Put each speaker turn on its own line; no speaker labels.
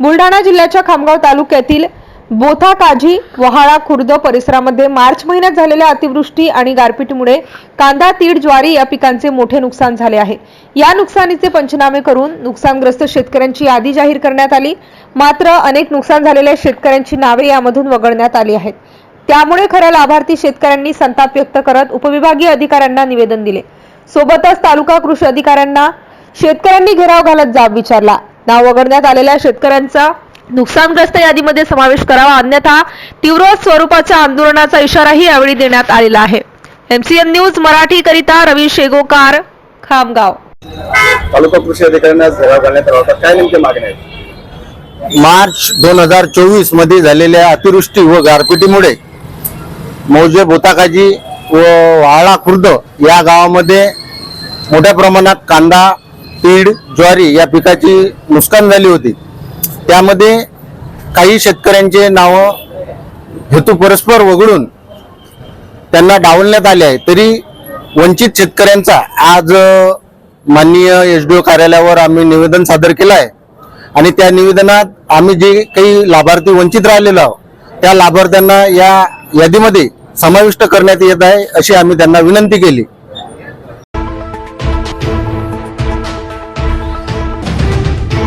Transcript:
बुलढाणा जिल्ह्याच्या खामगाव तालुक्यातील बोथा काजी वहाळा खुर्द परिसरामध्ये मार्च महिन्यात झालेल्या अतिवृष्टी आणि गारपीटमुळे कांदा तीड ज्वारी या पिकांचे मोठे नुकसान झाले आहे. या नुकसानीचे पंचनामे करून नुकसानग्रस्त शेतकऱ्यांची यादी जाहीर करण्यात आली. मात्र अनेक नुकसान झालेल्या शेतकऱ्यांची नावे यामधून वगळण्यात आली आहेत. त्यामुळे खऱ्या लाभार्थी शेतकऱ्यांनी संताप व्यक्त करत उपविभागीय अधिकाऱ्यांना निवेदन दिले. सोबतच तालुका कृषी अधिकाऱ्यांना शेतकऱ्यांनी घेराव घालत जाब विचारला. नाव वगळण्यात आलेल्या शेतकऱ्यांचा नुकसानग्रस्त यादीमध्ये समावेश करावा अन्यथा तीव्र स्वरूपाच्या आंदोलनाचा इशाराही यावेळी देण्यात आलेला आहे. एमसीएन न्यूज मराठी करिता रवी शेगोकार खामगाव.
तालुका कृषी अधिकाऱ्यांना घालण्यात आला होता. काय नेमके मागण्या आहेत
मार्च दोन हजार चोवीसमध्ये झालेल्या अतिवृष्टी व गारपिटीमुळे मौजे बोताकाजी व वाळा खुर्द या गावामध्ये मोठ्या प्रमाणात कांदा तीड ज्वारी या पिकाची नुकसान झाली होती. त्यामध्ये काही शेतकऱ्यांचे नावं हेतू परस्पर वगळून त्यांना डावलण्यात आले आहे. तरी वंचित शेतकऱ्यांचा आज माननीय एस डी ओ कार्यालयावर आम्ही निवेदन सादर केलं आहे. आणि त्या निवेदनात आम्ही जे काही लाभार्थी वंचित राहिलेलो आहोत त्या लाभार्थ्यांना या यादीमध्ये समाविष्ट करण्यात येत आहे अशी आम्ही त्यांना विनंती केली.